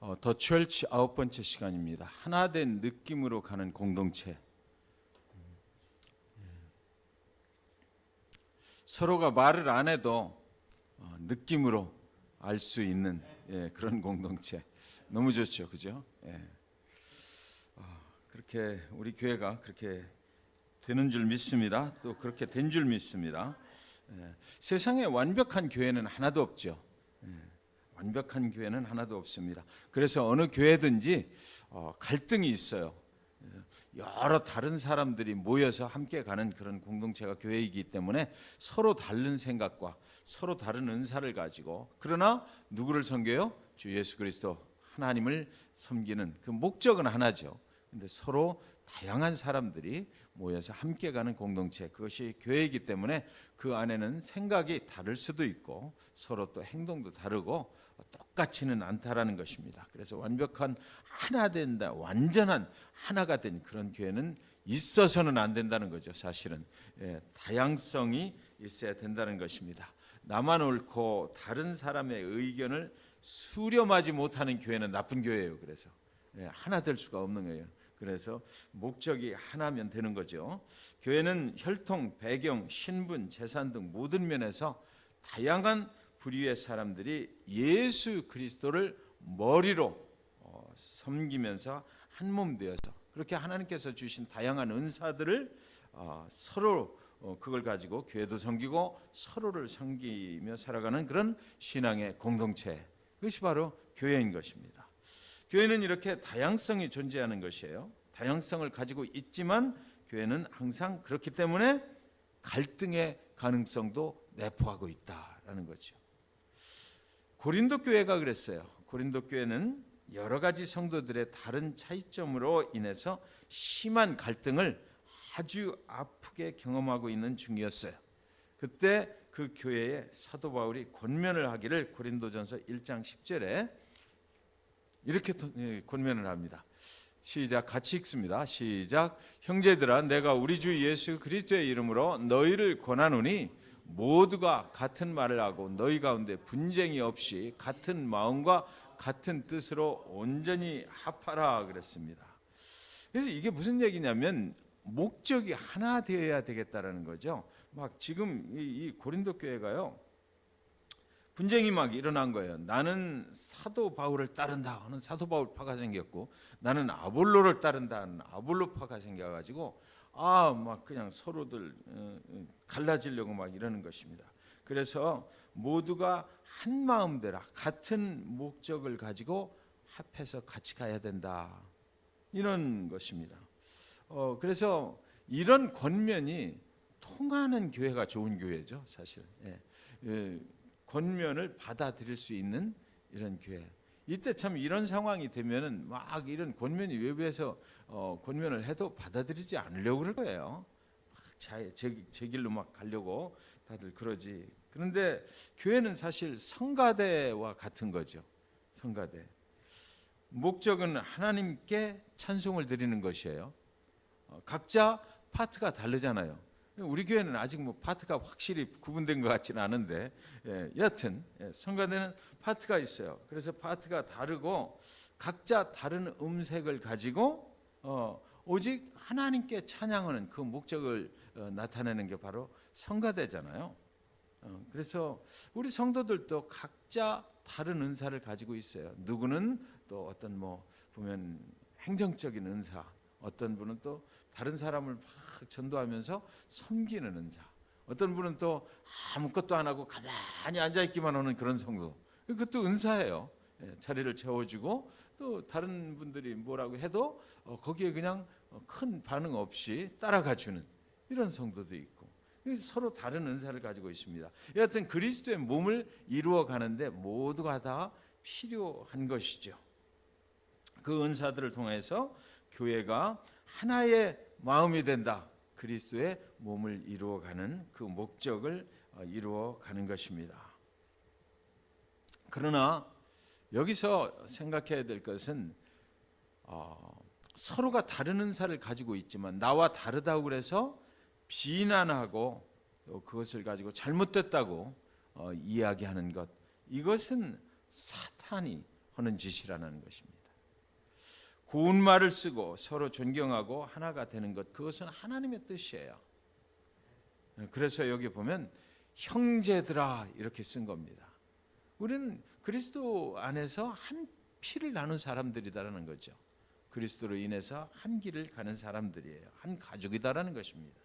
어, 더 철치 아홉 번째 시간입니다. 하나 된 느낌으로 가는 공동체. 서로가 말을 안 해도 어, 느낌으로 알 수 있는 예, 그런 공동체 너무 좋죠, 그죠? 예. 아, 그렇게 우리 교회가 그렇게 되는 줄 믿습니다. 또 그렇게 된 줄 믿습니다. 예, 세상에 완벽한 교회는 하나도 없죠. 예, 완벽한 교회는 하나도 없습니다. 그래서 어느 교회든지 어, 갈등이 있어요. 예, 여러 다른 사람들이 모여서 함께 가는 그런 공동체가 교회이기 때문에 서로 다른 생각과 서로 다른 은사를 가지고 그러나 누구를 섬겨요? 주 예수 그리스도 하나님을 섬기는 그 목적은 하나죠. 근데 서로 다양한 사람들이 모여서 함께 가는 공동체 그것이 교회이기 때문에 그 안에는 생각이 다를 수도 있고 서로 또 행동도 다르고 똑같지는 않다라는 것입니다. 그래서 완벽한 하나 된다, 완전한 하나가 된 그런 교회는 있어서는 안 된다는 거죠. 사실은 예, 다양성이 있어야 된다는 것입니다. 나만 옳고 다른 사람의 의견을 수렴하지 못하는 교회는 나쁜 교회예요. 그래서 예, 하나 될 수가 없는 거예요. 그래서 목적이 하나면 되는 거죠. 교회는 혈통, 배경, 신분, 재산 등 모든 면에서 다양한 부류의 사람들이 예수 그리스도를 머리로 어, 섬기면서 한 몸 되어서 그렇게 하나님께서 주신 다양한 은사들을 어, 서로 어, 그걸 가지고 교회도 섬기고 서로를 섬기며 살아가는 그런 신앙의 공동체 그것이 바로 교회인 것입니다. 교회는 이렇게 다양성이 존재하는 것이에요. 다양성을 가지고 있지만 교회는 항상 그렇기 때문에 갈등의 가능성도 내포하고 있다라는 거죠. 고린도 교회가 그랬어요. 고린도 교회는 여러 가지 성도들의 다른 차이점으로 인해서 심한 갈등을 아주 아프게 경험하고 있는 중이었어요. 그때 그 교회에 사도 바울이 권면을 하기를 고린도전서 1장 10절에 이렇게 예, 권면을 합니다. 시작 같이 읽습니다. 시작 형제들아 내가 우리 주 예수 그리스도의 이름으로 너희를 권하노니 모두가 같은 말을 하고 너희 가운데 분쟁이 없이 같은 마음과 같은 뜻으로 온전히 합하라 그랬습니다. 그래서 이게 무슨 얘기냐면 목적이 하나 되어야 되겠다라는 거죠. 막 지금 이, 이 고린도 교회가요. 분쟁이 막 일어난 거예요. 나는 사도 바울을 따른다 하는 사도 바울파가 생겼고 나는 아볼로를 따른다 하는 아볼로파가 생겨 가지고 아 막 그냥 서로들 어, 어, 갈라지려고 막 이러는 것입니다. 그래서 모두가 한 마음대로 같은 목적을 가지고 합해서 같이 가야 된다 이런 것입니다. 어, 그래서 이런 권면이 통하는 교회가 좋은 교회죠, 사실. 예. 예, 권면을 받아들일 수 있는 이런 교회. 이때 참 이런 상황이 되면은 막 이런 권면이 외부에서 어, 권면을 해도 받아들이지 않으려고 그럴 거예요. 막 자, 제, 제 길로 막 가려고 다들 그러지. 그런데 교회는 사실 성가대와 같은 거죠. 성가대. 목적은 하나님께 찬송을 드리는 것이에요. 어, 각자 파트가 다르잖아요. 우리 교회는 아직 뭐 파트가 확실히 구분된 것 같지는 않은데 예, 여하튼 예, 성가대는 파트가 있어요. 그래서 파트가 다르고 각자 다른 음색을 가지고 어, 오직 하나님께 찬양하는 그 목적을 어, 나타내는 게 바로 성가대잖아요. 어, 그래서 우리 성도들도 각자 다른 은사를 가지고 있어요. 누구는 또 어떤 뭐 보면 행정적인 은사, 어떤 분은 또 다른 사람을 막 전도하면서 섬기는 은사. 어떤 분은 또 아무것도 안 하고 가만히 앉아 있기만 하는 그런 성도. 그것도 은사예요. 예, 자리를 채워주고 또 다른 분들이 뭐라고 해도 어, 거기에 그냥 어, 큰 반응 없이 따라가 주는 이런 성도도 있고 서로 다른 은사를 가지고 있습니다. 여하튼 그리스도의 몸을 이루어 가는데 모두가 다 필요한 것이죠. 그 은사들을 통해서 교회가 하나의 마음이 된다. 그리스도의 몸을 이루어가는 그 목적을 어, 이루어가는 것입니다. 그러나 여기서 생각해야 될 것은 어, 서로가 다른 은사를 가지고 있지만 나와 다르다고 그래서 비난하고 또 그것을 가지고 잘못됐다고 어, 이야기하는 것 이것은 사탄이 하는 짓이라는 것입니다. 고운 말을 쓰고 서로 존경하고 하나가 되는 것 그것은 하나님의 뜻이에요. 그래서 여기 보면 형제들아 이렇게 쓴 겁니다. 우리는 그리스도 안에서 한 피를 나눈 사람들이다라는 거죠. 그리스도로 인해서 한 길을 가는 사람들이에요. 한 가족이다라는 것입니다.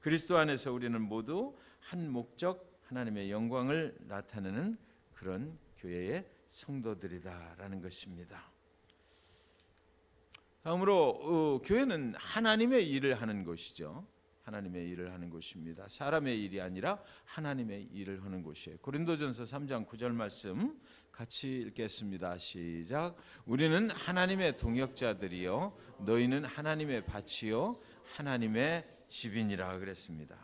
그리스도 안에서 우리는 모두 한 목적 하나님의 영광을 나타내는 그런 교회의 성도들이다라는 것입니다. 다음으로 어, 교회는 하나님의 일을 하는 곳이죠. 하나님의 일을 하는 곳입니다. 사람의 일이 아니라 하나님의 일을 하는 곳이에요. 고린도전서 3장 9절 말씀 같이 읽겠습니다. 시작. 우리는 하나님의 동역자들이요 너희는 하나님의 밭이요 하나님의 집인이라 그랬습니다.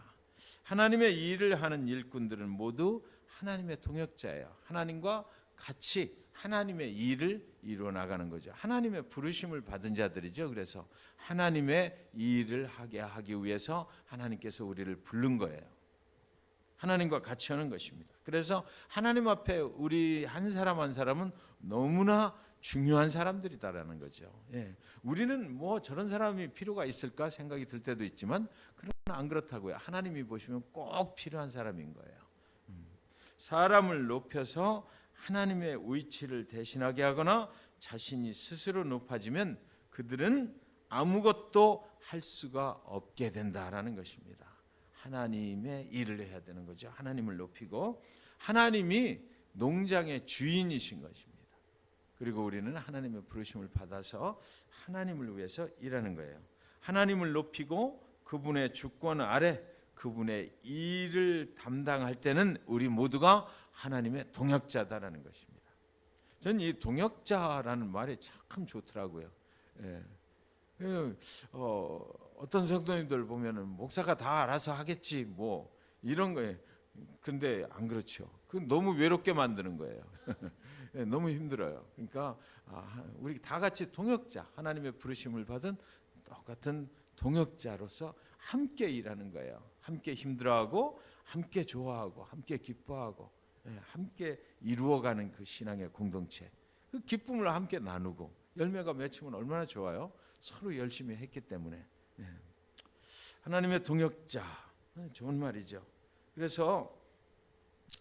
하나님의 일을 하는 일꾼들은 모두 하나님의 동역자예요. 하나님과 같이 하나님의 일을 이루어 나가는 거죠. 하나님의 부르심을 받은 자들이죠. 그래서 하나님의 일을 하게 하기 위해서 하나님께서 우리를 부른 거예요. 하나님과 같이 하는 것입니다. 그래서 하나님 앞에 우리 한 사람 한 사람은 너무나 중요한 사람들이다라는 거죠. 예. 우리는 뭐 저런 사람이 필요가 있을까 생각이 들 때도 있지만 그러나 안 그렇다고요. 하나님이 보시면 꼭 필요한 사람인 거예요. 음. 사람을 높여서 하나님의 위치를 대신하게 하거나 자신이 스스로 높아지면 그들은 아무것도 할 수가 없게 된다라는 것입니다. 하나님의 일을 해야 되는 거죠. 하나님을 높이고 하나님이 농장의 주인이신 것입니다. 그리고 우리는 하나님의 부르심을 받아서 하나님을 위해서 일하는 거예요. 하나님을 높이고 그분의 주권 아래 그분의 일을 담당할 때는 우리 모두가 하나님의 동역자다라는 것입니다. 저는 이 동역자라는 말이 참 좋더라고요. 예. 예, 어, 어떤 성도님들 보면은 목사가 다 알아서 하겠지 뭐 이런 거에 근데 안 그렇죠. 그 너무 외롭게 만드는 거예요. 예, 너무 힘들어요. 그러니까 아, 우리 다 같이 동역자 하나님의 부르심을 받은 똑같은 동역자로서 함께 일하는 거예요. 함께 힘들어하고 함께 좋아하고 함께 기뻐하고 예, 함께 이루어가는 그 신앙의 공동체. 그 기쁨을 함께 나누고 열매가 맺히면 얼마나 좋아요. 서로 열심히 했기 때문에 예. 하나님의 동역자 예, 좋은 말이죠. 그래서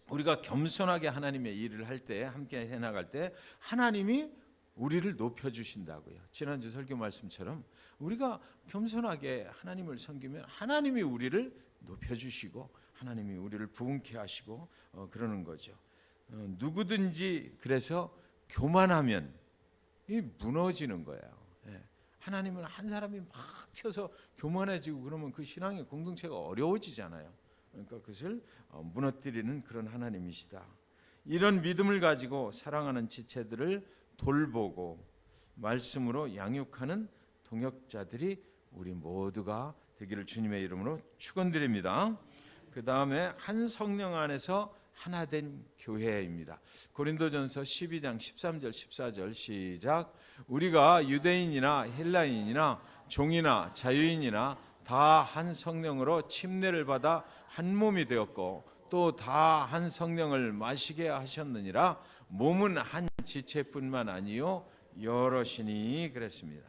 우리가 겸손하게 하나님의 일을 할 때 함께 해나갈 때 하나님이 우리를 높여 주신다고요. 지난주 설교 말씀처럼 우리가 겸손하게 하나님을 섬기면 하나님이 우리를 높여 주시고 하나님이 우리를 부흥케 하시고 어, 그러는 거죠. 어, 누구든지 그래서 교만하면 이 무너지는 거예요. 예. 하나님은 한 사람이 막 튀어서 교만해지고 그러면 그 신앙의 공동체가 어려워지잖아요. 그러니까 그것을 어, 무너뜨리는 그런 하나님이시다. 이런 믿음을 가지고 사랑하는 지체들을 돌보고 말씀으로 양육하는 동역자들이 우리 모두가 되기를 주님의 이름으로 축원드립니다. 그 다음에 한 성령 안에서 하나 된 교회입니다. 고린도전서 12장 13절 14절 시작. 우리가 유대인이나 헬라인이나 종이나 자유인이나 다 한 성령으로 침례를 받아 한 몸이 되었고 또 다 한 성령을 마시게 하셨느니라 몸은 한 지체뿐만 아니요 여럿이니 그랬습니다.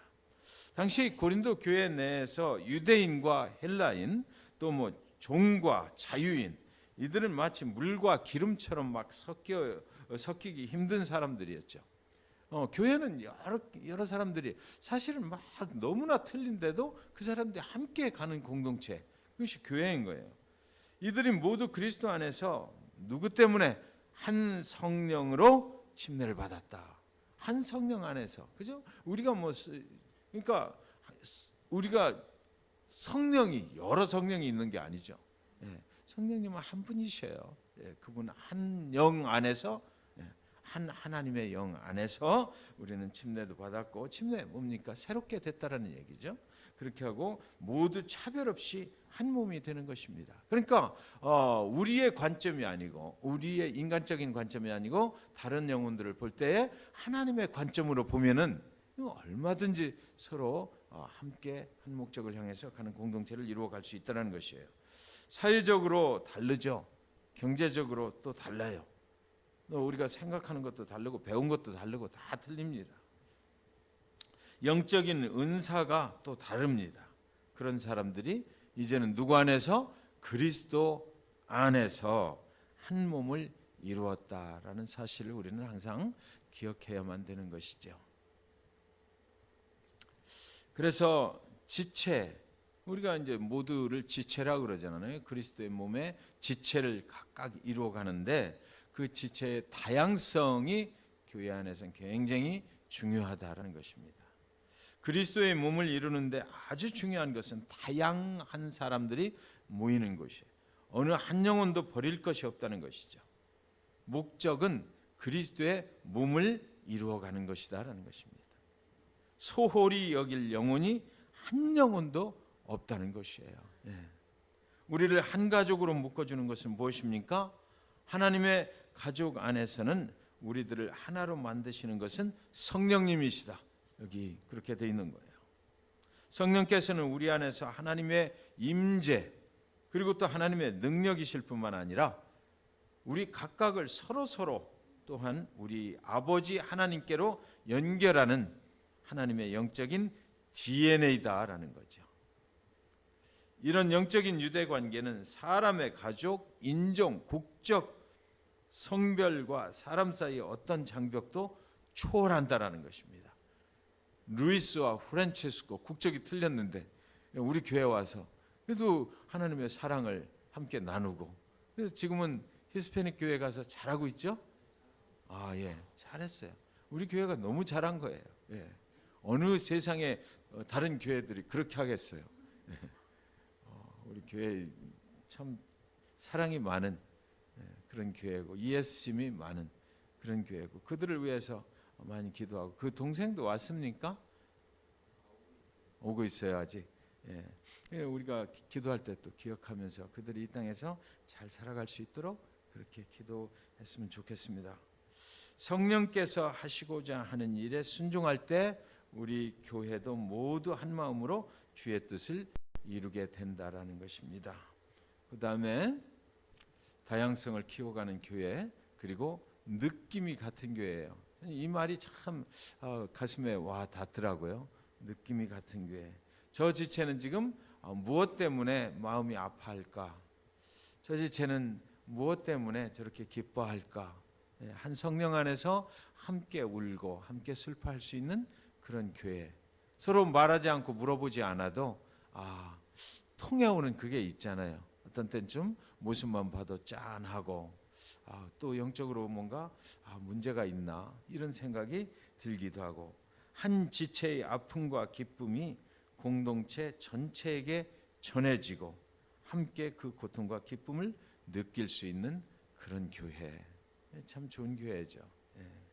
당시 고린도 교회 내에서 유대인과 헬라인 또뭐 종과 자유인 이들은 마치 물과 기름처럼 막 섞여 섞이기 힘든 사람들이었죠. 어, 교회는 여러 여러 사람들이 사실은 막 너무나 틀린데도 그 사람들이 함께 가는 공동체 그것이 교회인 거예요. 이들이 모두 그리스도 안에서 누구 때문에 한 성령으로 침례를 받았다. 한 성령 안에서 그죠? 우리가 뭐 그러니까 우리가 성령이 여러 성령이 있는 게 아니죠. 예, 성령님은 한 분이셔요. 예, 그분 한 영 안에서 예, 한 하나님의 영 안에서 우리는 침례도 받았고 침례 뭡니까 새롭게 됐다라는 얘기죠. 그렇게 하고 모두 차별 없이 한 몸이 되는 것입니다. 그러니까 어, 우리의 관점이 아니고 우리의 인간적인 관점이 아니고 다른 영혼들을 볼 때에 하나님의 관점으로 보면은 얼마든지 서로 어, 함께 한 목적을 향해서 가는 공동체를 이루어 갈 수 있다는 것이에요. 사회적으로 다르죠. 경제적으로 또 달라요. 또 우리가 생각하는 것도 다르고 배운 것도 다르고 다 틀립니다. 영적인 은사가 또 다릅니다. 그런 사람들이 이제는 누구 안에서 그리스도 안에서 한 몸을 이루었다라는 사실을 우리는 항상 기억해야만 되는 것이죠. 그래서 지체 우리가 이제 모두를 지체라 그러잖아요. 그리스도의 몸에 지체를 각각 이루어 가는데 그 지체의 다양성이 교회 안에서는 굉장히 중요하다라는 것입니다. 그리스도의 몸을 이루는데 아주 중요한 것은 다양한 사람들이 모이는 것이에요. 어느 한 영혼도 버릴 것이 없다는 것이죠. 목적은 그리스도의 몸을 이루어가는 것이다라는 것입니다. 소홀히 여길 영혼이 한 영혼도 없다는 것이에요. 예. 우리를 한 가족으로 묶어주는 것은 무엇입니까? 하나님의 가족 안에서는 우리들을 하나로 만드시는 것은 성령님이시다. 여기 그렇게 돼 있는 거예요. 성령께서는 우리 안에서 하나님의 임재 그리고 또 하나님의 능력이실 뿐만 아니라 우리 각각을 서로 서로 또한 우리 아버지 하나님께로 연결하는 하나님의 영적인 DNA다라는 거죠. 이런 영적인 유대 관계는 사람의 가족, 인종, 국적, 성별과 사람 사이의 어떤 장벽도 초월한다라는 것입니다. 루이스와 프란체스코 국적이 틀렸는데 우리 교회 와서 그래도 하나님의 사랑을 함께 나누고 그래서 지금은 히스패닉 교회 가서 잘하고 있죠? 아 예, 잘했어요. 우리 교회가 너무 잘한 거예요. 예. 어느 세상에 어, 다른 교회들이 그렇게 하겠어요. 예. 어, 우리 교회 참 사랑이 많은 예, 그런 교회고 이해심이 많은 그런 교회고 그들을 위해서 많이 기도하고 그 동생도 왔습니까? 오고 있어요 아직. 예. 예, 우리가 기- 기도할 때 또 기억하면서 그들이 이 땅에서 잘 살아갈 수 있도록 그렇게 기도했으면 좋겠습니다. 성령께서 하시고자 하는 일에 순종할 때 우리 교회도 모두 한 마음으로 주의 뜻을 이루게 된다라는 것입니다. 그다음에 다양성을 키워가는 교회 그리고 느낌이 같은 교회예요. 이 말이 참 어, 가슴에 와 닿더라고요. 느낌이 같은 교회. 저 지체는 지금 어, 무엇 때문에 마음이 아파할까? 저 지체는 무엇 때문에 저렇게 기뻐할까? 예, 한 성령 안에서 함께 울고 함께 슬퍼할 수 있는 그런 교회. 서로 말하지 않고 물어보지 않아도 아 통해오는 그게 있잖아요. 어떤 때는 좀 모습만 봐도 짠하고 아, 또 영적으로 뭔가 아, 문제가 있나 이런 생각이 들기도 하고 한 지체의 아픔과 기쁨이 공동체 전체에게 전해지고 함께 그 고통과 기쁨을 느낄 수 있는 그런 교회 참 좋은 교회죠. 예.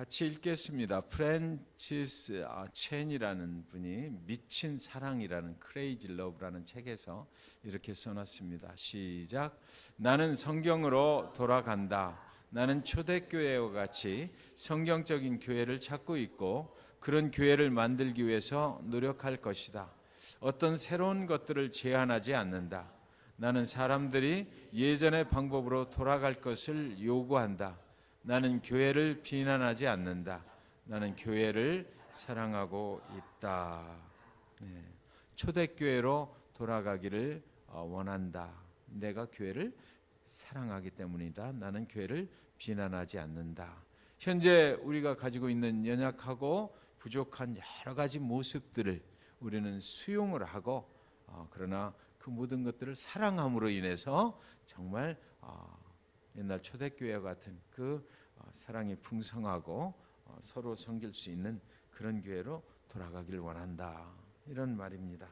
같이 읽겠습니다. 프랜치스 아, 첸이라는 분이 미친 사랑이라는 크레이지 러브라는 책에서 이렇게 써놨습니다. 시작. 나는 성경으로 돌아간다. 나는 초대교회와 같이 성경적인 교회를 찾고 있고 그런 교회를 만들기 위해서 노력할 것이다. 어떤 새로운 것들을 제안하지 않는다. 나는 사람들이 예전의 방법으로 돌아갈 것을 요구한다. 나는 교회를 비난하지 않는다. 나는 교회를 사랑하고 있다. 네. 초대교회로 돌아가기를 어, 원한다. 내가 교회를 사랑하기 때문이다. 나는 교회를 비난하지 않는다. 현재 우리가 가지고 있는 연약하고 부족한 여러 가지 모습들을 우리는 수용을 하고 어, 그러나 그 모든 것들을 사랑함으로 인해서 정말 어, 옛날 초대교회 같은 그 어, 사랑이 풍성하고 어, 서로 섬길 수 있는 그런 교회로 돌아가길 원한다 이런 말입니다.